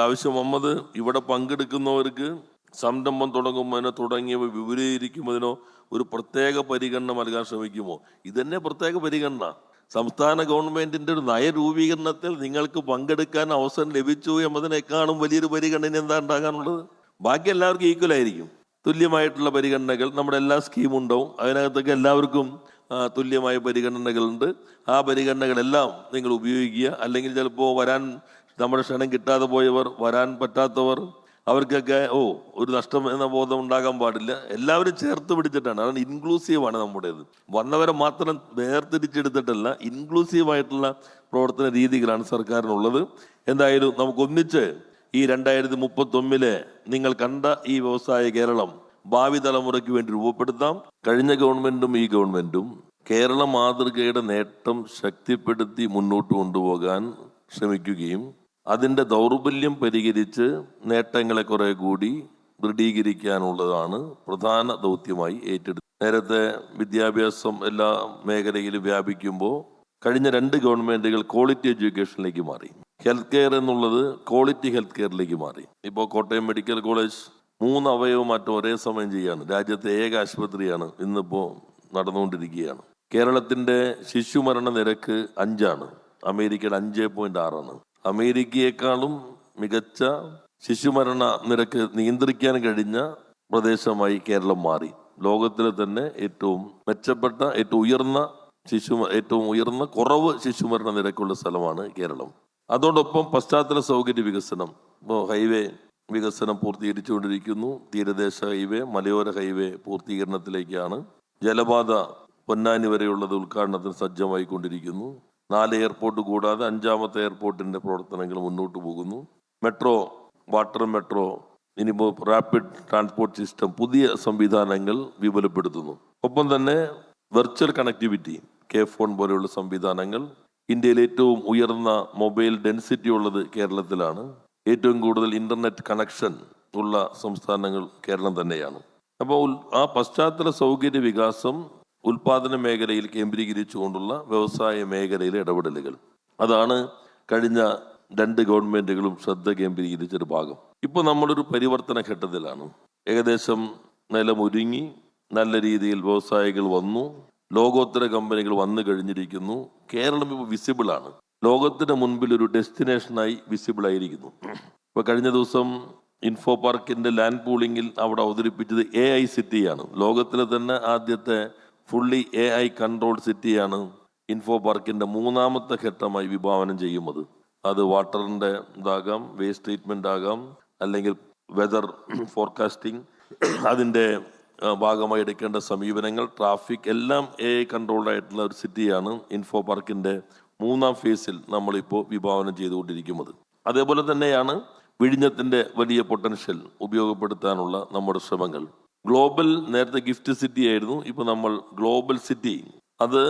ആവശ്യം വന്നത് ഇവിടെ പങ്കെടുക്കുന്നവർക്ക് സംരംഭം തുടങ്ങുന്നതിനോ തുടങ്ങിയവ വിപുലീകരിക്കുന്നതിനോ ഒരു പ്രത്യേക പരിഗണന നൽകാൻ ശ്രമിക്കുമോ? ഇതന്നെ പ്രത്യേക പരിഗണന. സംസ്ഥാന ഗവൺമെന്റിന്റെ ഒരു നയരൂപീകരണത്തിൽ നിങ്ങൾക്ക് പങ്കെടുക്കാൻ അവസരം ലഭിച്ചു എന്നതിനേക്കാളും വലിയൊരു പരിഗണന എന്താ ഉണ്ടാകാനുള്ളത്? ബാക്കി എല്ലാവർക്കും ഈക്വൽ ആയിരിക്കും. തുല്യമായിട്ടുള്ള പരിഗണനകൾ നമ്മുടെ എല്ലാ സ്കീമും ഉണ്ടാവും. അതിനകത്തൊക്കെ എല്ലാവർക്കും തുല്യമായ പരിഗണനകളുണ്ട്. ആ പരിഗണനകളെല്ലാം നിങ്ങൾ ഉപയോഗിക്കുക. അല്ലെങ്കിൽ ചിലപ്പോൾ വരാൻ നമ്മുടെ ക്ഷണം കിട്ടാതെ പോയവർ വരാൻ പറ്റാത്തവർ അവർക്കൊക്കെ ഓ ഒരു നഷ്ടം എന്ന ബോധം ഉണ്ടാകാൻ പാടില്ല. എല്ലാവരും ചേർത്ത് പിടിച്ചിട്ടാണ്. അതാണ് ഇൻക്ലൂസീവാണ് നമ്മുടേത്. വന്നവരെ മാത്രം വേർതിരിച്ചെടുത്തിട്ടല്ല ഇൻക്ലൂസീവ് ആയിട്ടുള്ള പ്രവർത്തന രീതികളാണ് സർക്കാരിനുള്ളത്. എന്തായാലും നമുക്ക് ഒന്നിച്ച് ഈ രണ്ടായിരത്തി മുപ്പത്തൊന്നിലെ നിങ്ങൾ കണ്ട ഈ വ്യവസായ കേരളം ഭാവി തലമുറയ്ക്ക് വേണ്ടി രൂപപ്പെടുത്താം. കഴിഞ്ഞ ഗവൺമെന്റും ഈ ഗവൺമെന്റും കേരള മാതൃകയുടെ നേട്ടം ശക്തിപ്പെടുത്തി മുന്നോട്ട് കൊണ്ടുപോകാൻ ശ്രമിക്കുകയും അതിന്റെ ദൗർബല്യം പരിഹരിച്ച് നേട്ടങ്ങളെ കുറെ കൂടി ദൃഢീകരിക്കാനുള്ളതാണ് പ്രധാന ദൗത്യമായി ഏറ്റെടുത്തത്. നേരത്തെ വിദ്യാഭ്യാസം എല്ലാ മേഖലയിലും വ്യാപിക്കുമ്പോൾ കഴിഞ്ഞ രണ്ട് ഗവൺമെന്റുകൾ ക്വാളിറ്റി എഡ്യൂക്കേഷനിലേക്ക് മാറി. ഹെൽത്ത് കെയർ എന്നുള്ളത് ക്വാളിറ്റി ഹെൽത്ത് കെയറിലേക്ക് മാറി. ഇപ്പോൾ കോട്ടയം മെഡിക്കൽ കോളേജ് മൂന്ന് അവയവം മാറ്റം ഒരേ സമയം ചെയ്യാണ്. രാജ്യത്തെ ഏക ആശുപത്രിയാണ് ഇന്നിപ്പോൾ നടന്നുകൊണ്ടിരിക്കുകയാണ്. കേരളത്തിന്റെ ശിശുമരണ നിരക്ക് അഞ്ചാണ്. അമേരിക്കയുടെ അഞ്ച് പോയിന്റ് ആറാണ്. അമേരിക്കയെക്കാളും മികച്ച ശിശുമരണ നിരക്ക് നിയന്ത്രിക്കാൻ കഴിഞ്ഞ പ്രദേശമായി കേരളം മാറി. ലോകത്തിലെ തന്നെ ഏറ്റവും മെച്ചപ്പെട്ട ഏറ്റവും ഉയർന്ന ശിശു ഏറ്റവും ഉയർന്ന കുറവ് ശിശുമരണ നിരക്കുള്ള സ്ഥലമാണ് കേരളം. അതോടൊപ്പം പശ്ചാത്തല സൗകര്യ വികസനം ഇപ്പോൾ ഹൈവേ വികസനം പൂർത്തീകരിച്ചുകൊണ്ടിരിക്കുന്നു. തീരദേശ ഹൈവേ മലയോര ഹൈവേ പൂർത്തീകരണത്തിലേക്കാണ് ജലപാത പൊന്നാനി വരെയുള്ളത് ഉദ്ഘാടനത്തിന് സജ്ജമായി കൊണ്ടിരിക്കുന്നു നാല് എയർപോർട്ട് കൂടാതെ അഞ്ചാമത്തെ എയർപോർട്ടിന്റെ പ്രവർത്തനങ്ങൾ മുന്നോട്ട് പോകുന്നു. മെട്രോ വാട്ടർ മെട്രോ ഇനിയിപ്പോൾ റാപ്പിഡ് ട്രാൻസ്പോർട്ട് സിസ്റ്റം പുതിയ സംവിധാനങ്ങൾ വിപുലപ്പെടുത്തുന്നു. ഒപ്പം തന്നെ വെർച്വൽ കണക്ടിവിറ്റി കെ ഫോൺ പോലെയുള്ള സംവിധാനങ്ങൾ ഇന്ത്യയിൽ ഏറ്റവും ഉയർന്ന മൊബൈൽ ഡെൻസിറ്റി ഉള്ളത് കേരളത്തിലാണ്. ഏറ്റവും കൂടുതൽ ഇന്റർനെറ്റ് കണക്ഷൻ ഉള്ള സംസ്ഥാനങ്ങൾ കേരളം തന്നെയാണ്. അപ്പോൾ ആ പശ്ചാത്തല സൗകര്യ വികാസം ഉൽപാദന മേഖലയിൽ കേന്ദ്രീകരിച്ചുകൊണ്ടുള്ള വ്യവസായ മേഖലയിലെ ഇടപെടലുകൾ. അതാണ് കഴിഞ്ഞ രണ്ട് ഗവൺമെന്റുകളും ശ്രദ്ധ കേന്ദ്രീകരിച്ചൊരു ഭാഗം. ഇപ്പോൾ നമ്മളൊരു പരിവർത്തന ഘട്ടത്തിലാണ്. ഏകദേശം നിലമൊരുങ്ങി നല്ല രീതിയിൽ വ്യവസായികൾ വന്നു ലോകോത്തര കമ്പനികൾ വന്നു കഴിഞ്ഞിരിക്കുന്നു. കേരളം ഇപ്പോൾ വിസിബിൾ ആണ് ലോകത്തിന്റെ മുൻപിൽ ഒരു ഡെസ്റ്റിനേഷനായി വിസിബിൾ ആയിരിക്കുന്നു ഇപ്പൊ കഴിഞ്ഞ ദിവസം ഇൻഫോ പാർക്കിന്റെ ലാൻഡ് പൂളിംഗിൽ അവിടെ അവതരിപ്പിച്ചത് എ ഐ സിറ്റിയാണ്. ലോകത്തിലെ തന്നെ ആദ്യത്തെ ഫുള്ളി എ ഐ കൺട്രോൾ സിറ്റിയാണ് ഇൻഫോ പാർക്കിന്റെ മൂന്നാമത്തെ ഘട്ടമായി വിഭാവനം ചെയ്യുന്നത്. അത് വാട്ടറിന്റെ ഇതാകാം വേസ്റ്റ് ട്രീറ്റ്മെന്റ് ആകാം അല്ലെങ്കിൽ വെതർ ഫോർകാസ്റ്റിംഗ് അതിന്റെ ഭാഗമായി എടുക്കേണ്ട സമീപനങ്ങൾ ട്രാഫിക് എല്ലാം എ ഐ കൺട്രോൾഡ് ആയിട്ടുള്ള ഒരു സിറ്റിയാണ് ഇൻഫോ പാർക്കിന്റെ മൂന്നാം ഫേസിൽ നമ്മളിപ്പോൾ വിഭാവനം ചെയ്തുകൊണ്ടിരിക്കുന്നത്. അതേപോലെ തന്നെയാണ് വിഴിഞ്ഞത്തിന്റെ വലിയ പൊട്ടൻഷ്യൽ ഉപയോഗപ്പെടുത്താനുള്ള നമ്മുടെ ശ്രമങ്ങൾ. ഗ്ലോബൽ നേരത്തെ ഗിഫ്റ്റ് സിറ്റി ആയിരുന്നു. ഇപ്പൊ നമ്മൾ ഗ്ലോബൽ സിറ്റി അത്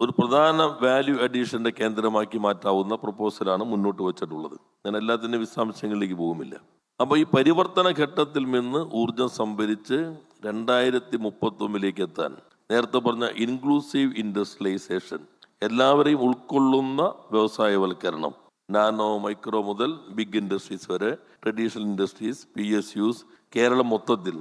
ഒരു പ്രധാന വാല്യൂ അഡീഷന്റെ കേന്ദ്രമാക്കി മാറ്റാവുന്ന പ്രപ്പോസലാണ് മുന്നോട്ട് വെച്ചിട്ടുള്ളത്. ഞാൻ എല്ലാത്തിന്റെ വിശദാംശങ്ങളിലേക്ക് പോകുമില്ല അപ്പോൾ ഈ പരിവർത്തന ഘട്ടത്തിൽ നിന്ന് ഊർജം സംഭരിച്ച് രണ്ടായിരത്തി മുപ്പത്തൊന്നിലേക്ക് എത്താൻ. നേരത്തെ പറഞ്ഞ ഇൻക്ലൂസീവ് ഇൻഡസ്ട്രിയലൈസേഷൻ എല്ലാവരെയും ഉൾക്കൊള്ളുന്ന വ്യവസായവൽക്കരണം. നാനോ മൈക്രോ മുതൽ ബിഗ് ഇൻഡസ്ട്രീസ് വരെ traditional industries P S Us Kerala മൊത്തത്തിൽ.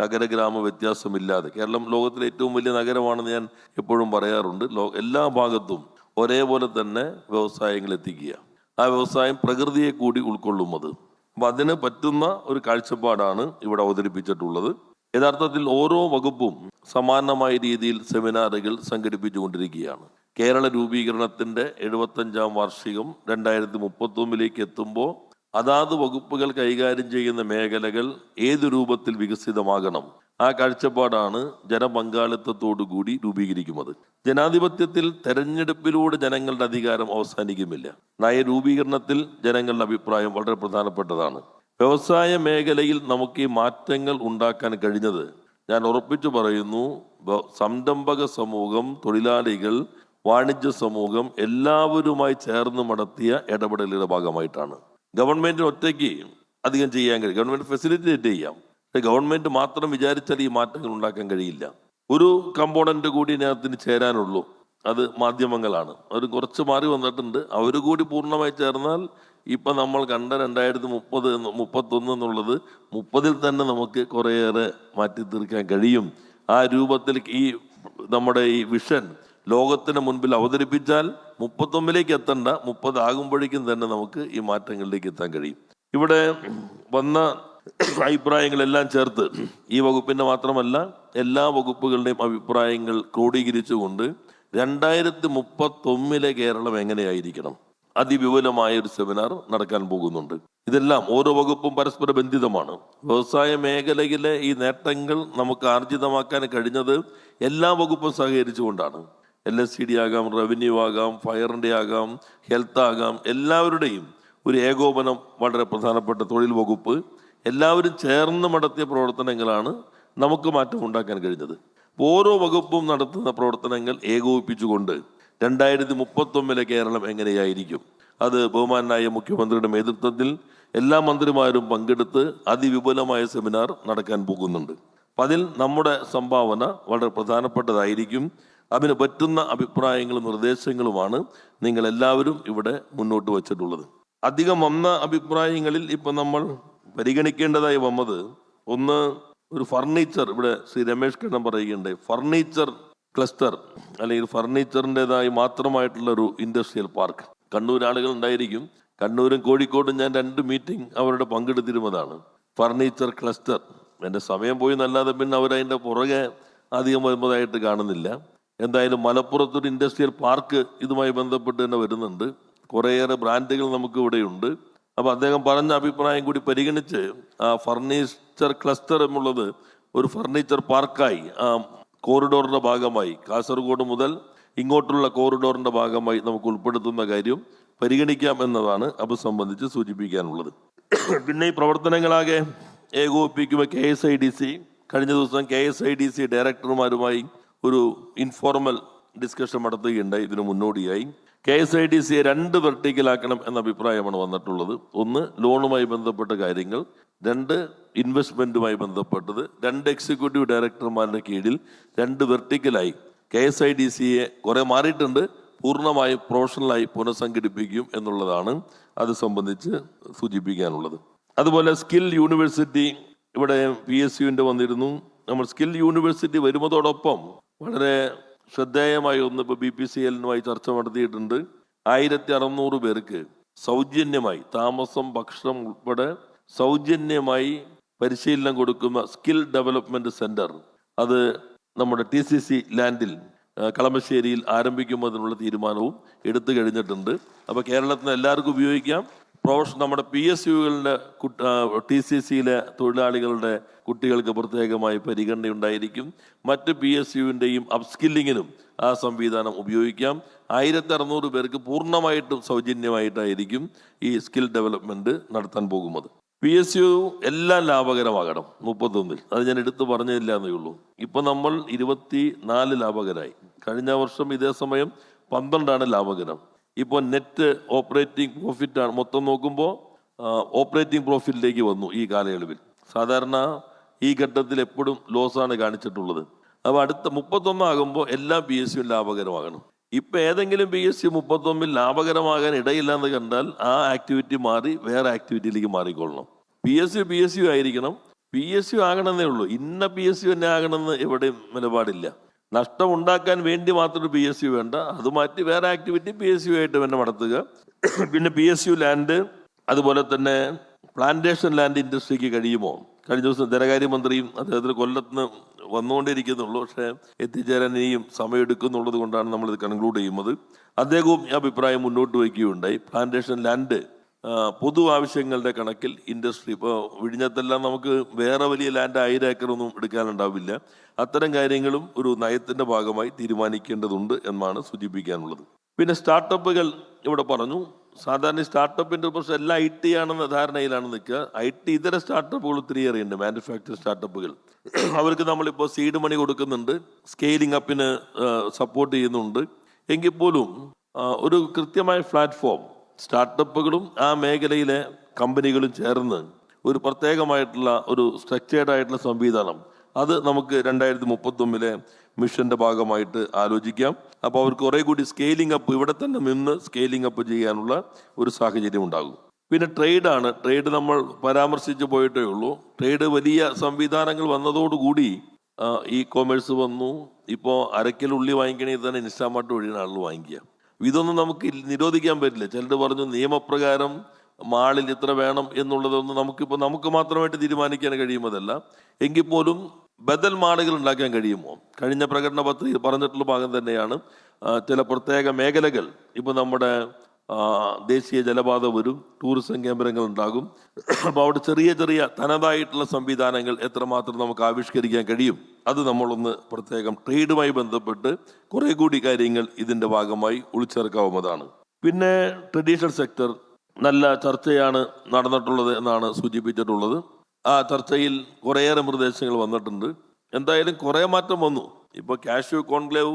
നഗര ഗ്രാമ വ്യത്യാസമില്ലാതെ. കേരളം ലോകത്തിലെ ഏറ്റവും വലിയ നഗരമാണെന്ന് ഞാൻ എപ്പോഴും പറയാറുണ്ട്. ലോ എല്ലാ ഭാഗത്തും ഒരേപോലെ തന്നെ വ്യവസായങ്ങൾ എത്തിക്കുക. ആ വ്യവസായം പ്രകൃതിയെ കൂടി ഉൾക്കൊള്ളുന്നത്. അപ്പം അതിന് പറ്റുന്ന ഒരു കാഴ്ചപ്പാടാണ് ഇവിടെ അവതരിപ്പിച്ചിട്ടുള്ളത്. യഥാർത്ഥത്തിൽ ഓരോ വകുപ്പും സമാനമായ രീതിയിൽ സെമിനാറുകൾ സംഘടിപ്പിച്ചുകൊണ്ടിരിക്കുകയാണ്. കേരള രൂപീകരണത്തിന്റെ എഴുപത്തഞ്ചാം വാർഷികം രണ്ടായിരത്തി മുപ്പത്തൊന്നിലേക്ക് എത്തുമ്പോൾ അതാത് വകുപ്പുകൾ കൈകാര്യം ചെയ്യുന്ന മേഖലകൾ ഏത് രൂപത്തിൽ വികസിതമാകണം? ആ കാഴ്ചപ്പാടാണ് ജനപങ്കാളിത്തത്തോടുകൂടി രൂപീകരിക്കുന്നത്. ജനാധിപത്യത്തിൽ തെരഞ്ഞെടുപ്പിലൂടെ ജനങ്ങളുടെ അധികാരം അവസാനിക്കുമില്ല നയരൂപീകരണത്തിൽ ജനങ്ങളുടെ അഭിപ്രായം വളരെ പ്രധാനപ്പെട്ടതാണ്. വ്യവസായ മേഖലയിൽ നമുക്ക് ഈ മാറ്റങ്ങൾ ഉണ്ടാക്കാൻ കഴിഞ്ഞത് ഞാൻ ഉറപ്പിച്ചു പറയുന്നു സംരംഭക സമൂഹം തൊഴിലാളികൾ വാണിജ്യ സമൂഹം എല്ലാവരുമായി ചേർന്ന് നടത്തിയ ഇടപെടലിന്റെ ഭാഗമായിട്ടാണ്. ഗവൺമെന്റിന് ഒറ്റയ്ക്ക് അധികം ചെയ്യാൻ കഴിയും ഗവൺമെന്റ് ഫെസിലിറ്റേറ്റ് ചെയ്യാം. പക്ഷെ ഗവൺമെന്റ് മാത്രം വിചാരിച്ചാൽ ഈ മാറ്റങ്ങൾ ഉണ്ടാക്കാൻ കഴിയില്ല. ഒരു കമ്പോണന്റ് കൂടി ഇതിനകത്തിന് ചേരാനുള്ളൂ. അത് മാധ്യമങ്ങളാണ്. അവർ കുറച്ച് മാറി വന്നിട്ടുണ്ട്. അവർ കൂടി പൂർണമായി ചേർന്നാൽ ഇപ്പൊ നമ്മൾ കണ്ട രണ്ടായിരത്തി മുപ്പത് മുപ്പത്തൊന്ന് എന്നുള്ളത് മുപ്പതിൽ തന്നെ നമുക്ക് കുറേയേറെ മാറ്റി തീർക്കാൻ കഴിയും. ആ രൂപത്തിൽ ഈ നമ്മുടെ ഈ വിഷൻ ലോകത്തിന് മുൻപിൽ അവതരിപ്പിച്ചാൽ മുപ്പത്തൊന്നിലേക്ക് എത്തണ്ട മുപ്പത് ആകുമ്പോഴേക്കും തന്നെ നമുക്ക് ഈ മാറ്റങ്ങളിലേക്ക് എത്താൻ കഴിയും. ഇവിടെ വന്ന അഭിപ്രായങ്ങളെല്ലാം ചേർത്ത് ഈ വകുപ്പിന്റെ മാത്രമല്ല എല്ലാ വകുപ്പുകളുടെയും അഭിപ്രായങ്ങൾ ക്രോഡീകരിച്ചുകൊണ്ട് രണ്ടായിരത്തി മുപ്പത്തൊന്നിലെ കേരളം എങ്ങനെയായിരിക്കണം? അതിവിപുലമായ ഒരു സെമിനാർ നടക്കാൻ പോകുന്നുണ്ട്. ഇതെല്ലാം ഓരോ വകുപ്പും പരസ്പര ബന്ധിതമാണ്. വ്യവസായ മേഖലയിലെ ഈ നേട്ടങ്ങൾ നമുക്ക് ആർജിതമാക്കാൻ കഴിഞ്ഞത് എല്ലാ വകുപ്പും സഹകരിച്ചുകൊണ്ടാണ്. എൽ എസ് സി ഡി ആകാം റവന്യൂ ആകാം ഫയറിന്റെ ആകാം ഹെൽത്ത് ആകാം എല്ലാവരുടെയും ഒരു ഏകോപനം വളരെ പ്രധാനപ്പെട്ട തൊഴിൽ വകുപ്പ്. എല്ലാവരും ചേർന്ന് നടത്തിയ പ്രവർത്തനങ്ങളാണ് നമുക്ക് മാറ്റം ഉണ്ടാക്കാൻ കഴിഞ്ഞത്. ഓരോ വകുപ്പും നടത്തുന്ന പ്രവർത്തനങ്ങൾ ഏകോപിപ്പിച്ചുകൊണ്ട് രണ്ടായിരത്തി മുപ്പത്തൊന്നിലെ കേരളം എങ്ങനെയായിരിക്കും? അത് ബഹുമാനായ മുഖ്യമന്ത്രിയുടെ നേതൃത്വത്തിൽ എല്ലാ മന്ത്രിമാരും പങ്കെടുത്ത് അതിവിപുലമായ സെമിനാർ നടക്കാൻ പോകുന്നുണ്ട്. അപ്പം അതിൽ നമ്മുടെ സംഭാവന വളരെ പ്രധാനപ്പെട്ടതായിരിക്കും. അതിന് പറ്റുന്ന അഭിപ്രായങ്ങളും നിർദ്ദേശങ്ങളുമാണ് നിങ്ങൾ എല്ലാവരും ഇവിടെ മുന്നോട്ട് വച്ചിട്ടുള്ളത്. അധികം വന്ന അഭിപ്രായങ്ങളിൽ ഇപ്പൊ നമ്മൾ പരിഗണിക്കേണ്ടതായി വന്നത് ഒന്ന് ഒരു ഫർണിച്ചർ ഇവിടെ ശ്രീ രമേഷ് കണ്ണൻ പറയുകയുണ്ടായി ഫർണിച്ചർ ക്ലസ്റ്റർ അല്ലെങ്കിൽ ഫർണിച്ചറിന്റെതായി മാത്രമായിട്ടുള്ള ഒരു ഇൻഡസ്ട്രിയൽ പാർക്ക്. കണ്ണൂർ ആളുകൾ ഉണ്ടായിരിക്കും. കണ്ണൂരും കോഴിക്കോടും ഞാൻ രണ്ട് മീറ്റിംഗ് അവരുടെ പങ്കെടുത്തിരുന്നതാണ്. Furniture cluster. എന്റെ സമയം പോയി എന്നല്ലാതെ പിന്നെ അവരതിന്റെ പുറകെ അധികം വരുന്നതായിട്ട് കാണുന്നില്ല. എന്തായാലും മലപ്പുറത്തൊരു ഇൻഡസ്ട്രിയൽ പാർക്ക് ഇതുമായി ബന്ധപ്പെട്ട് തന്നെ വരുന്നുണ്ട്. കുറേയേറെ ബ്രാൻഡുകൾ നമുക്ക് ഇവിടെയുണ്ട് അപ്പോൾ അദ്ദേഹം പറഞ്ഞ അഭിപ്രായം കൂടി പരിഗണിച്ച് ആ ഫർണിച്ചർ ക്ലസ്റ്റർ എന്നുള്ളത് ഒരു ഫർണിച്ചർ പാർക്കായി ആ കോറിഡോറിന്റെ ഭാഗമായി കാസർഗോഡ് മുതൽ ഇങ്ങോട്ടുള്ള കോറിഡോറിന്റെ ഭാഗമായി നമുക്ക് ഉൾപ്പെടുത്തുന്ന കാര്യം പരിഗണിക്കാം എന്നതാണ് അത് സംബന്ധിച്ച് സൂചിപ്പിക്കാനുള്ളത്. പിന്നെ ഈ പ്രവർത്തനങ്ങളാകെ ഏകോപിപ്പിക്കുമ്പോൾ K S I D C. കഴിഞ്ഞ ദിവസം K S I D C ഡയറക്ടർമാരുമായി ഒരു ഇൻഫോർമൽ ഡിസ്കഷൻ നടത്തുകയുണ്ടായി. ഇതിനു മുന്നോടിയായി. കെ എസ് ഐ ഡി സിയെ രണ്ട് വെർട്ടിക്കലാക്കണം എന്ന അഭിപ്രായമാണ് വന്നിട്ടുള്ളത്. ഒന്ന് ലോണുമായി ബന്ധപ്പെട്ട കാര്യങ്ങൾ. രണ്ട് ഇൻവെസ്റ്റ്മെന്റുമായി ബന്ധപ്പെട്ടത്. രണ്ട് എക്സിക്യൂട്ടീവ് ഡയറക്ടർമാരുടെ കീഴിൽ രണ്ട് വെർട്ടിക്കലായി കെ എസ് ഐ ഡി സിയെ കുറെ മാറിയിട്ടുണ്ട്. പൂർണമായും പ്രൊഫഷണലായി പുനഃസംഘടിപ്പിക്കും എന്നുള്ളതാണ് അത് സംബന്ധിച്ച് സൂചിപ്പിക്കാനുള്ളത്. അതുപോലെ സ്കിൽ യൂണിവേഴ്സിറ്റി ഇവിടെ പി എസ് യുവിന്റെ വന്നിരുന്നു. നമ്മൾ സ്കിൽ യൂണിവേഴ്സിറ്റി വരുന്നതോടൊപ്പം വളരെ ശ്രദ്ധേയമായി ഒന്ന് ഇപ്പോൾ ബി പി സി എല്ലിനുമായി ചർച്ച നടത്തിയിട്ടുണ്ട്. ആയിരത്തി അറുന്നൂറ് പേർക്ക് സൗജന്യമായി താമസം ഭക്ഷണം ഉൾപ്പെടെ സൗജന്യമായി പരിശീലനം കൊടുക്കുന്ന സ്കിൽ ഡെവലപ്മെന്റ് സെന്റർ. അത് നമ്മുടെ ടി സി സി ലാൻഡിൽ കളമശ്ശേരിയിൽ ആരംഭിക്കുന്നതിനുള്ള തീരുമാനവും എടുത്തു കഴിഞ്ഞിട്ടുണ്ട്. അപ്പോൾ കേരളത്തിന് എല്ലാവർക്കും ഉപയോഗിക്കാം. പ്രൊഫഷൻ നമ്മുടെ പി എസ് യുകളുടെ ടി സി സിയിലെ തൊഴിലാളികളുടെ കുട്ടികൾക്ക് പ്രത്യേകമായി പരിഗണന ഉണ്ടായിരിക്കും മറ്റ് പി എസ് യുവിന്റെയും അപ്സ്കില്ലിങ്ങിനും ആ സംവിധാനം ഉപയോഗിക്കാം. ആയിരത്തി അറുന്നൂറ് പേർക്ക് പൂർണമായിട്ടും സൗജന്യമായിട്ടായിരിക്കും ഈ സ്കിൽ ഡെവലപ്മെന്റ് നടത്താൻ പോകുന്നത്. പി എസ് യു എല്ലാം ലാഭകരമാകണം മുപ്പത്തൊന്നിൽ. അത് ഞാൻ എടുത്തു പറഞ്ഞതില്ല എന്നേ ഉള്ളൂ. ഇപ്പൊ നമ്മൾ ഇരുപത്തി നാല് ലാഭകരായി. കഴിഞ്ഞ വർഷം ഇതേ സമയം പന്ത്രണ്ടാണ് ലാഭകരം. ഇപ്പോൾ നെറ്റ് ഓപ്പറേറ്റിംഗ് പ്രോഫിറ്റ് ആണ്. മൊത്തം നോക്കുമ്പോൾ ഓപ്പറേറ്റിംഗ് പ്രോഫിറ്റിലേക്ക് വന്നു ഈ കാലയളവിൽ. സാധാരണ ഈ ഘട്ടത്തിൽ എപ്പോഴും ലോസാണ് കാണിച്ചിട്ടുള്ളത്. അപ്പോൾ അടുത്ത മുപ്പത്തൊന്നാകുമ്പോൾ എല്ലാ പി എസ് സിയും ലാഭകരമാകണം. ഇപ്പം ഏതെങ്കിലും പി എസ് സി മുപ്പത്തൊന്നിൽ ലാഭകരമാകാൻ ഇടയില്ല എന്ന് കണ്ടാൽ ആ ആക്ടിവിറ്റി മാറി വേറെ ആക്ടിവിറ്റിയിലേക്ക് മാറിക്കൊള്ളണം. P S C P S C ആയിരിക്കണം. പി എസ് സി ആകണമെന്നേ ഉള്ളൂ. ഇന്ന പി എസ് സി തന്നെ ആകണമെന്ന് എവിടെയും നിലപാടില്ല. നഷ്ടം ഉണ്ടാക്കാൻ വേണ്ടി മാത്രം പി എസ് യു വേണ്ട. അത് മാറ്റി വേറെ ആക്ടിവിറ്റി പി എസ് യു ആയിട്ട് തന്നെ നടത്തുക. പിന്നെ പി എസ് യു ലാൻഡ് അതുപോലെ തന്നെ പ്ലാന്റേഷൻ ലാൻഡ് ഇൻഡസ്ട്രിക്ക് കഴിയുമോ? കഴിഞ്ഞ ദിവസം ധനകാര്യമന്ത്രിയും അദ്ദേഹത്തിന് കൊല്ലത്ത് വന്നുകൊണ്ടിരിക്കുന്നുള്ളൂ പക്ഷേ എത്തിച്ചേരാൻ ഇനിയും സമയമെടുക്കുന്നുള്ളത് കൊണ്ടാണ് നമ്മളിത് കൺക്ലൂഡ് ചെയ്യുന്നത്. അദ്ദേഹവും ഈ അഭിപ്രായം മുന്നോട്ട് വയ്ക്കുകയുണ്ടായി. പ്ലാന്റേഷൻ ലാൻഡ് പൊതു ആവശ്യങ്ങളുടെ കണക്കിൽ ഇൻഡസ്ട്രി ഇപ്പോൾ വിഴിഞ്ഞത്തെല്ലാം നമുക്ക് വേറെ വലിയ ലാൻഡ് ആയിരം ഏക്കറൊന്നും എടുക്കാനുണ്ടാവില്ല. അത്തരം കാര്യങ്ങളും ഒരു നയത്തിന്റെ ഭാഗമായി തീരുമാനിക്കേണ്ടതുണ്ട് എന്നാണ് സൂചിപ്പിക്കാനുള്ളത്. പിന്നെ സ്റ്റാർട്ടപ്പുകൾ ഇവിടെ പറഞ്ഞു. സാധാരണ സ്റ്റാർട്ടപ്പിന്റെ പ്രശ്നം എല്ലാം ഐ ടി ആണെന്ന ധാരണയിലാണ് നിൽക്കുക. ഐ ടി ഇതര സ്റ്റാർട്ടപ്പുകൾ ഒത്തിരിയേറെയുണ്ട് മാനുഫാക്ചർ സ്റ്റാർട്ടപ്പുകൾ. അവർക്ക് നമ്മളിപ്പോൾ സീഡ് മണി കൊടുക്കുന്നുണ്ട്. സ്കെയിലിംഗ് അപ്പിന് സപ്പോർട്ട് ചെയ്യുന്നുണ്ട്. എങ്കിൽ പോലും ഒരു കൃത്യമായ പ്ലാറ്റ്ഫോം സ്റ്റാർട്ടപ്പുകളും ആ മേഖലയിലെ കമ്പനികളും ചേർന്ന് ഒരു പ്രത്യേകമായിട്ടുള്ള ഒരു സ്ട്രക്ചേർഡ് ആയിട്ടുള്ള സംവിധാനം. അത് നമുക്ക് രണ്ടായിരത്തി മുപ്പത്തൊന്നിലെ മിഷന്റെ ഭാഗമായിട്ട് ആലോചിക്കാം. അപ്പോൾ അവർക്ക് കുറേ കൂടി സ്കെയിലിംഗ് അപ്പ് ഇവിടെ തന്നെ നിന്ന് സ്കെയിലിംഗ് അപ്പ് ചെയ്യാനുള്ള ഒരു സാഹചര്യം ഉണ്ടാകും. പിന്നെ ട്രേഡാണ് ട്രേഡ് നമ്മൾ പരാമർശിച്ചു പോയിട്ടേ ഉള്ളൂ. ട്രേഡ് വലിയ സംവിധാനങ്ങൾ വന്നതോടുകൂടി ഇ കോമേഴ്സ് വന്നു. ഇപ്പോൾ അരക്കൽ ഉള്ളി വാങ്ങിക്കണമെങ്കിൽ തന്നെ ഇൻസ്റ്റാമാർട്ട് വഴിയാണ് ആളുകൾ വാങ്ങിക്കുക. ഇതൊന്നും നമുക്ക് നിരോധിക്കാൻ പറ്റില്ല. ചിലർ പറഞ്ഞു നിയമപ്രകാരം മാളിൽ ഇത്ര വേണം എന്നുള്ളതൊന്നും നമുക്കിപ്പോൾ നമുക്ക് മാത്രമായിട്ട് തീരുമാനിക്കാൻ കഴിയുമതല്ല എങ്കിൽ പോലും ബദൽ മാളുകൾ ഉണ്ടാക്കാൻ കഴിയുമോ? കഴിഞ്ഞ പ്രകടന പത്രിക പറഞ്ഞിട്ടുള്ള ഭാഗം തന്നെയാണ്. ചില പ്രത്യേക മേഖലകൾ ഇപ്പോൾ നമ്മുടെ ദേശീയ ജലപാത വരും ടൂറിസം കേന്ദ്രങ്ങൾ ഉണ്ടാകും. അപ്പോൾ അവിടെ ചെറിയ ചെറിയ തനതായിട്ടുള്ള സംവിധാനങ്ങൾ എത്രമാത്രം നമുക്ക് ആവിഷ്കരിക്കാൻ കഴിയും അത് നമ്മളൊന്ന് പ്രത്യേകം ട്രേഡുമായി ബന്ധപ്പെട്ട് കുറെ കൂടി കാര്യങ്ങൾ ഇതിന്റെ ഭാഗമായി ഉൾച്ചേർക്കാവുന്നതാണ്. പിന്നെ ട്രഡീഷണൽ സെക്ടർ നല്ല ചർച്ചയാണ് നടന്നിട്ടുള്ളത് എന്നാണ് സൂചിപ്പിച്ചിട്ടുള്ളത്. ആ ചർച്ചയിൽ കുറേയേറെ നിർദ്ദേശങ്ങൾ വന്നിട്ടുണ്ട്. എന്തായാലും കുറേ മാറ്റം വന്നു. ഇപ്പോൾ കാഷ്യൂ കോൺക്ലേവ്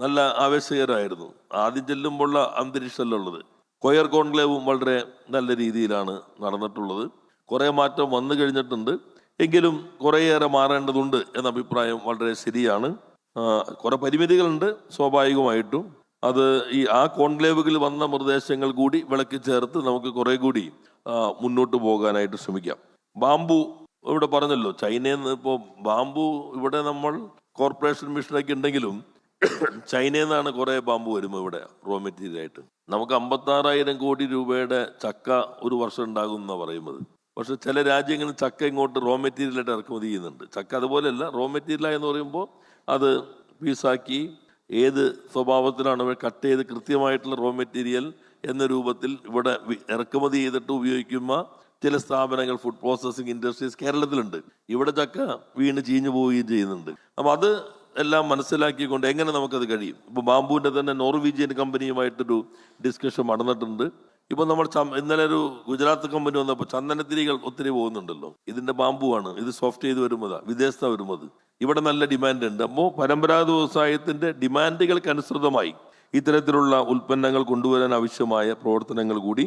നല്ല ആവേശകരമായിരുന്നു ആദ്യം ചെല്ലുമ്പോഴുള്ള അന്തരീക്ഷമല്ല ഉള്ളത്. കൊയർ കോൺക്ലേവും വളരെ നല്ല രീതിയിലാണ് നടന്നിട്ടുള്ളത്. കുറേ മാറ്റം വന്നു കഴിഞ്ഞിട്ടുണ്ട്. എങ്കിലും കുറേയേറെ മാറേണ്ടതുണ്ട് എന്ന അഭിപ്രായം വളരെ ശരിയാണ്. കുറേ പരിമിതികളുണ്ട് സ്വാഭാവികമായിട്ടും. അത് ഈ ആ കോൺക്ലേവുകളിൽ വന്ന നിർദ്ദേശങ്ങൾ കൂടി വിളക്കി ചേർത്ത് നമുക്ക് കുറെ കൂടി മുന്നോട്ട് പോകാനായിട്ട് ശ്രമിക്കാം. ബാംബു ഇവിടെ പറഞ്ഞല്ലോ ചൈനയിൽ നിന്ന് ഇപ്പോൾ ബാംബു ഇവിടെ നമ്മൾ കോർപ്പറേഷൻ മിഷനൊക്കെ ഉണ്ടെങ്കിലും ചൈനയിൽ നിന്നാണ് കുറെ പാമ്പ് വരുമ്പോൾ ഇവിടെ റോ മെറ്റീരിയൽ ആയിട്ട്. നമുക്ക് അമ്പത്താറായിരം കോടി രൂപയുടെ ചക്ക ഒരു വർഷം ഉണ്ടാകും എന്നാണ് പറയുന്നത്. പക്ഷെ ചില രാജ്യങ്ങളിൽ ചക്ക ഇങ്ങോട്ട് റോ മെറ്റീരിയലായിട്ട് ഇറക്കുമതി ചെയ്യുന്നുണ്ട്. ചക്ക അതുപോലെയല്ല റോ മെറ്റീരിയൽ എന്ന് പറയുമ്പോൾ അത് പീസാക്കി ഏത് സ്വഭാവത്തിലാണ് കട്ട് ചെയ്ത് കൃത്യമായിട്ടുള്ള റോ മെറ്റീരിയൽ എന്ന രൂപത്തിൽ ഇവിടെ ഇറക്കുമതി ചെയ്തിട്ട് ഉപയോഗിക്കുന്ന ചില സ്ഥാപനങ്ങൾ ഫുഡ് പ്രോസസ്സിംഗ് ഇൻഡസ്ട്രീസ് കേരളത്തിലുണ്ട്. ഇവിടെ ചക്ക വീണ് ചീഞ്ഞു പോവുകയും ചെയ്യുന്നുണ്ട്. അപ്പം അത് എല്ലാം മനസ്സിലാക്കിക്കൊണ്ട് എങ്ങനെ നമുക്കത് കഴിയും? ഇപ്പോൾ ബാംബുവിന്റെ തന്നെ നോർവീജിയൻ കമ്പനിയുമായിട്ടൊരു ഡിസ്കഷൻ നടന്നിട്ടുണ്ട്. ഇപ്പം നമ്മൾ ഇന്നലെ ഒരു ഗുജറാത്ത് കമ്പനി വന്നപ്പോൾ ചന്ദനത്തിരികൾ ഒത്തിരി പോകുന്നുണ്ടല്ലോ. ഇതിന്റെ ബാമ്പുവാണ് ഇത് സോഫ്റ്റ് ചെയ്ത് വരുമ്പോഴാണ് വിദേശത്താണ് വരുന്നത് ഇവിടെ നല്ല ഡിമാൻഡ് ഉണ്ട്. അപ്പോൾ പരമ്പരാഗത വ്യവസായത്തിന്റെ ഡിമാൻഡുകൾക്കനുസൃതമായി ഇത്തരത്തിലുള്ള ഉൽപ്പന്നങ്ങൾ കൊണ്ടുവരാൻ ആവശ്യമായ പ്രവർത്തനങ്ങൾ കൂടി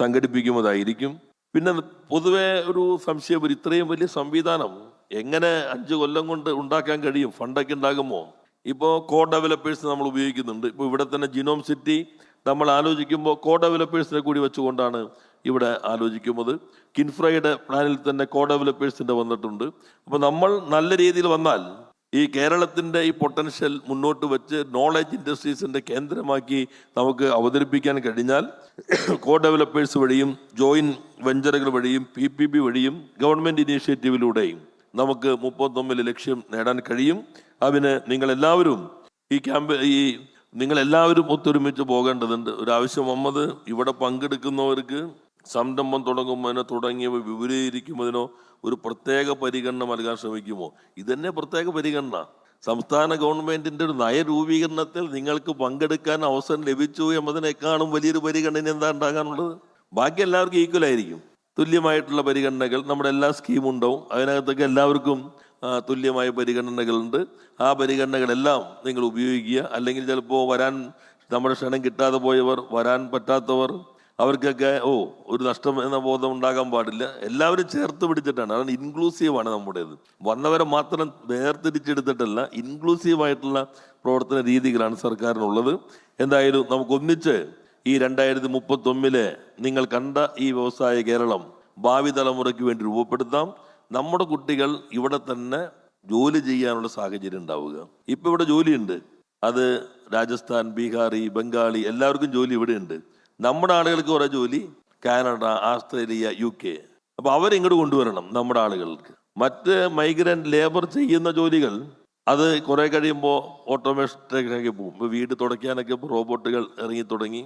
സംഘടിപ്പിക്കുന്നതായിരിക്കും. പിന്നെ പൊതുവെ ഒരു സംശയം ഇത്രയും വലിയ സംവിധാനം എങ്ങനെ അഞ്ച് കൊല്ലം കൊണ്ട് ഉണ്ടാക്കാൻ കഴിയും? ഫണ്ടൊക്കെ ഉണ്ടാകുമോ? ഇപ്പോൾ കോ ഡെവലപ്പേഴ്സ് നമ്മൾ ഉപയോഗിക്കുന്നുണ്ട്. ഇപ്പോൾ ഇവിടെ തന്നെ ജിനോം സിറ്റി നമ്മൾ ആലോചിക്കുമ്പോൾ കോ ഡെവലപ്പേഴ്സിനെ കൂടി വെച്ചുകൊണ്ടാണ് ഇവിടെ ആലോചിക്കുന്നത്. കിൻഫ്രയുടെ പ്ലാനിൽ തന്നെ കോ ഡെവലപ്പേഴ്സിന്റെ വന്നിട്ടുണ്ട്. അപ്പോൾ നമ്മൾ നല്ല രീതിയിൽ വന്നാൽ ഈ കേരളത്തിന്റെ ഈ പൊട്ടൻഷ്യൽ മുന്നോട്ട് വെച്ച് നോളജ് ഇൻഡസ്ട്രീസിന്റെ കേന്ദ്രമാക്കി നമുക്ക് അവതരിപ്പിക്കാൻ കഴിഞ്ഞാൽ കോ ഡെവലപ്പേഴ്സ് വഴിയും ജോയിൻ വെഞ്ചറുകൾ വഴിയും പി പി ബി വഴിയും ഗവൺമെന്റ് ഇനീഷ്യേറ്റീവിലൂടെയും നമുക്ക് മുപ്പത്തൊമ്പത് ലക്ഷ്യം നേടാൻ കഴിയും. അതിന് നിങ്ങളെല്ലാവരും ഈ ക്യാമ്പ് ഈ നിങ്ങളെല്ലാവരും ഒത്തൊരുമിച്ച് പോകേണ്ടതുണ്ട്. ഒരു ആവശ്യം വന്നത് ഇവിടെ പങ്കെടുക്കുന്നവർക്ക് സംരംഭം തുടങ്ങുന്നതിനോ തുടങ്ങിയവ വിപുലീകരിക്കുന്നതിനോ ഒരു പ്രത്യേക പരിഗണന നൽകാൻ ശ്രമിക്കുമോ? ഇതന്നെ പ്രത്യേക പരിഗണന. സംസ്ഥാന ഗവൺമെന്റിന്റെ ഒരു നയരൂപീകരണത്തിൽ നിങ്ങൾക്ക് പങ്കെടുക്കാൻ അവസരം ലഭിച്ചു എന്നതിനേക്കാളും വലിയൊരു പരിഗണന എന്താ ഉണ്ടാകാനുള്ളത്? ബാക്കി എല്ലാവർക്കും ഈക്വൽ ആയിരിക്കും. തുല്യമായിട്ടുള്ള പരിഗണനകൾ നമ്മുടെ എല്ലാ സ്കീമും ഉണ്ടാവും. അതിനകത്തൊക്കെ എല്ലാവർക്കും തുല്യമായ പരിഗണനകളുണ്ട്. ആ പരിഗണനകളെല്ലാം നിങ്ങൾ ഉപയോഗിക്കുക. അല്ലെങ്കിൽ ചിലപ്പോൾ വരാൻ നമ്മുടെ ക്ഷണം കിട്ടാതെ പോയവർ വരാൻ പറ്റാത്തവർ അവർക്കൊക്കെ ഓ ഒരു നഷ്ടം എന്ന ബോധം ഉണ്ടാകാൻ പാടില്ല. എല്ലാവരും ചേർത്ത് പിടിച്ചിട്ടാണ്. അതാണ് ഇൻക്ലൂസീവാണ് നമ്മുടേത്. വന്നവരെ മാത്രം വേർതിരിച്ചെടുത്തിട്ടല്ല ഇൻക്ലൂസീവ് ആയിട്ടുള്ള പ്രവർത്തന രീതികളാണ് സർക്കാരിനുള്ളത്. എന്തായാലും നമുക്ക് ഒന്നിച്ച് ഈ രണ്ടായിരത്തി മുപ്പത്തൊന്നിലെ നിങ്ങൾ കണ്ട ഈ വ്യവസായ കേരളം ഭാവി തലമുറയ്ക്ക് വേണ്ടി രൂപപ്പെടുത്താം. നമ്മുടെ കുട്ടികൾ ഇവിടെ തന്നെ ജോലി ചെയ്യാനുള്ള സാഹചര്യം ഉണ്ടാവുക. ഇപ്പൊ ഇവിടെ ജോലിയുണ്ട്. അത് രാജസ്ഥാൻ ബീഹാറി ബംഗാളി എല്ലാവർക്കും ജോലി ഇവിടെ ഉണ്ട് നമ്മുടെ ആളുകൾക്ക് കുറെ ജോലി കാനഡ ആസ്ട്രേലിയ യു കെ. അപ്പൊ അവരിങ്ങോട്ട് കൊണ്ടുവരണം നമ്മുടെ ആളുകൾക്ക്. മറ്റ് മൈഗ്രന്റ് ലേബർ ചെയ്യുന്ന ജോലികൾ അത് കുറെ കഴിയുമ്പോൾ ഓട്ടോമേഷൻ പോകും. ഇപ്പൊ വീട് തുടയ്ക്കാനൊക്കെ ഇപ്പോൾ റോബോട്ടുകൾ ഇറങ്ങി തുടങ്ങി.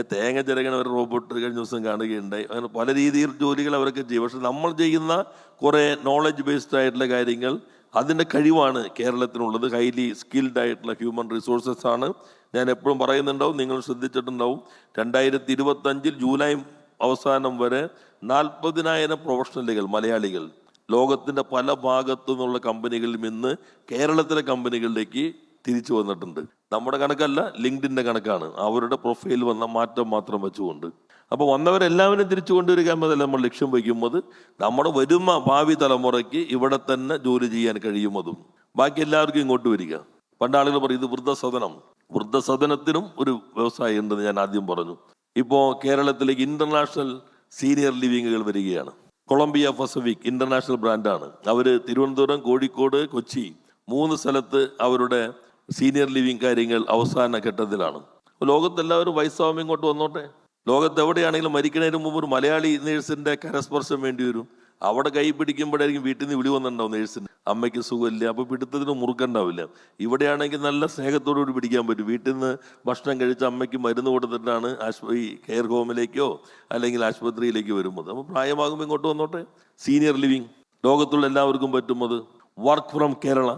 തേങ്ങ ചിരകണ ഒരു റോബോട്ട് കഴിഞ്ഞ ദിവസം കാണുകയുണ്ടായി. അങ്ങനെ പല രീതിയിൽ ജോലികൾ അവരൊക്കെ ചെയ്യും. പക്ഷെ നമ്മൾ ചെയ്യുന്ന കുറേ നോളജ് ബേസ്ഡ് ആയിട്ടുള്ള കാര്യങ്ങൾ അതിന്റെ കഴിവാണ് കേരളത്തിനുള്ളത്. ഹൈലി സ്കിൽഡ് ആയിട്ടുള്ള ഹ്യൂമൻ റിസോഴ്സസ് ആണ്. ഞാൻ എപ്പോഴും പറയുന്നുണ്ടാവും നിങ്ങൾ ശ്രദ്ധിച്ചിട്ടുണ്ടാവും. രണ്ടായിരത്തി ഇരുപത്തഞ്ചിൽ ജൂലൈ അവസാനം വരെ നാൽപ്പതിനായിരം പ്രൊഫഷണലുകൾ മലയാളികൾ ലോകത്തിന്റെ പല ഭാഗത്തു നിന്നുള്ള കമ്പനികളിൽ നിന്ന് കേരളത്തിലെ കമ്പനികളിലേക്ക് തിരിച്ചു വന്നിട്ടുണ്ട്. നമ്മുടെ കണക്കല്ല ലിങ്ക്ഡിന്റെ കണക്കാണ്. അവരുടെ പ്രൊഫൈൽ വന്ന മാറ്റം മാത്രം വെച്ചുകൊണ്ട്. അപ്പോൾ വന്നവരെല്ലാവരും തിരിച്ചു കൊണ്ടുവരിക എന്നതല്ല നമ്മൾ ലക്ഷ്യം വയ്ക്കുന്നത്? നമ്മുടെ വരുന്ന ഭാവി തലമുറയ്ക്ക് ഇവിടെ തന്നെ ജോലി ചെയ്യാൻ കഴിയുന്നതും. ബാക്കി എല്ലാവർക്കും ഇങ്ങോട്ട് വരിക. പണ്ട് ആളുകൾ പറയും ഇത് വൃദ്ധസദനം. വൃദ്ധസദനത്തിനും ഒരു വ്യവസായം ഉണ്ടെന്ന് ഞാൻ ആദ്യം പറഞ്ഞു. ഇപ്പോൾ കേരളത്തിലേക്ക് ഇന്റർനാഷണൽ സീനിയർ ലിവിങ്ങുകൾ വരികയാണ്. കൊളംബിയ പസഫിക് ഇന്റർനാഷണൽ ബ്രാൻഡാണ്. അവർ തിരുവനന്തപുരം കോഴിക്കോട് കൊച്ചി മൂന്ന് സ്ഥലത്ത് അവരുടെ സീനിയർ ലിവിങ് കാര്യങ്ങൾ അവസാന ഘട്ടത്തിലാണ്. ലോകത്തെല്ലാവരും വയസ്സാവുമ്പോൾ ഇങ്ങോട്ട് വന്നോട്ടെ. ലോകത്ത് എവിടെയാണെങ്കിലും മരിക്കുന്നതിന് മുമ്പ് ഒരു മലയാളി നേഴ്സിന്റെ കരസ്പർശം വേണ്ടി വരും. അവിടെ കൈ പിടിക്കുമ്പോഴായിരിക്കും വീട്ടിൽ നിന്ന് വിളി വന്നിട്ടുണ്ടാവും നേഴ്സിന്. അമ്മയ്ക്ക് സുഖമില്ല അപ്പോൾ പിടുത്തത്തിന് മുറുക്കുണ്ടാവില്ല ഇവിടെയാണെങ്കിൽ നല്ല സ്നേഹത്തോടുകൂടി പിടിക്കാൻ പറ്റും. വീട്ടിൽ നിന്ന് ഭക്ഷണം കഴിച്ച് അമ്മയ്ക്ക് മരുന്ന് കൊടുത്തിട്ടാണ് ഈ കെയർ ഹോമിലേക്കോ അല്ലെങ്കിൽ ആശുപത്രിയിലേക്ക് വരുന്നത്. അപ്പോൾ പ്രായമാകുമ്പോൾ ഇങ്ങോട്ട് വന്നോട്ടെ. സീനിയർ ലിവിങ് ലോകത്തുള്ള എല്ലാവർക്കും പറ്റും വർക്ക് ഫ്രം കേരള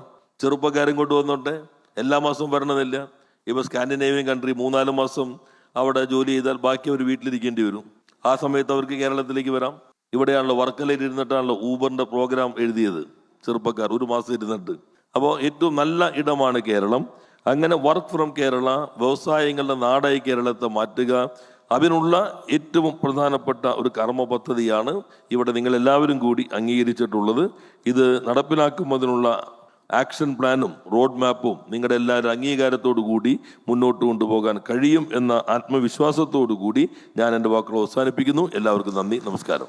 ചെറുപ്പക്കാരും കൊണ്ട് വന്നോട്ടെ. എല്ലാ മാസവും വരണമെന്നില്ല. ഇപ്പൊ സ്കാൻഡിനേവിയൻ കൺട്രി മൂന്നാൽ മാസം അവിടെ ജോലി ചെയ്താൽ ബാക്കി അവർ വീട്ടിലിരിക്കേണ്ടി വരും. ആ സമയത്ത് അവർക്ക് കേരളത്തിലേക്ക് വരാം. ഇവിടെയാണല്ലോ വർക്കലയിൽ ഇരുന്നിട്ടാണല്ലോ ഊബറിന്റെ പ്രോഗ്രാം എഴുതിയത്. ചെറുപ്പക്കാർ ഒരു മാസം ഇരുന്നിട്ട്. അപ്പോൾ ഏറ്റവും നല്ല ഇടമാണ് കേരളം. അങ്ങനെ വർക്ക് ഫ്രം കേരള വ്യവസായങ്ങളുടെ നാടായി കേരളത്തെ മാറ്റുക അതിനുള്ള ഏറ്റവും പ്രധാനപ്പെട്ട ഒരു കർമ്മ പദ്ധതിയാണ് ഇവിടെ നിങ്ങൾ എല്ലാവരും കൂടി അംഗീകരിച്ചിട്ടുള്ളത്. ഇത് നടപ്പിലാക്കുന്നതിനുള്ള ആക്ഷൻ പ്ലാനും റോഡ് മാപ്പും നിങ്ങളുടെ എല്ലാവരും അംഗീകാരത്തോടു കൂടി മുന്നോട്ട് കൊണ്ടുപോകാൻ കഴിയും എന്ന ആത്മവിശ്വാസത്തോടു കൂടി ഞാൻ എന്റെ വാക്കുകൾ അവസാനിപ്പിക്കുന്നു. എല്ലാവർക്കും നന്ദി നമസ്കാരം.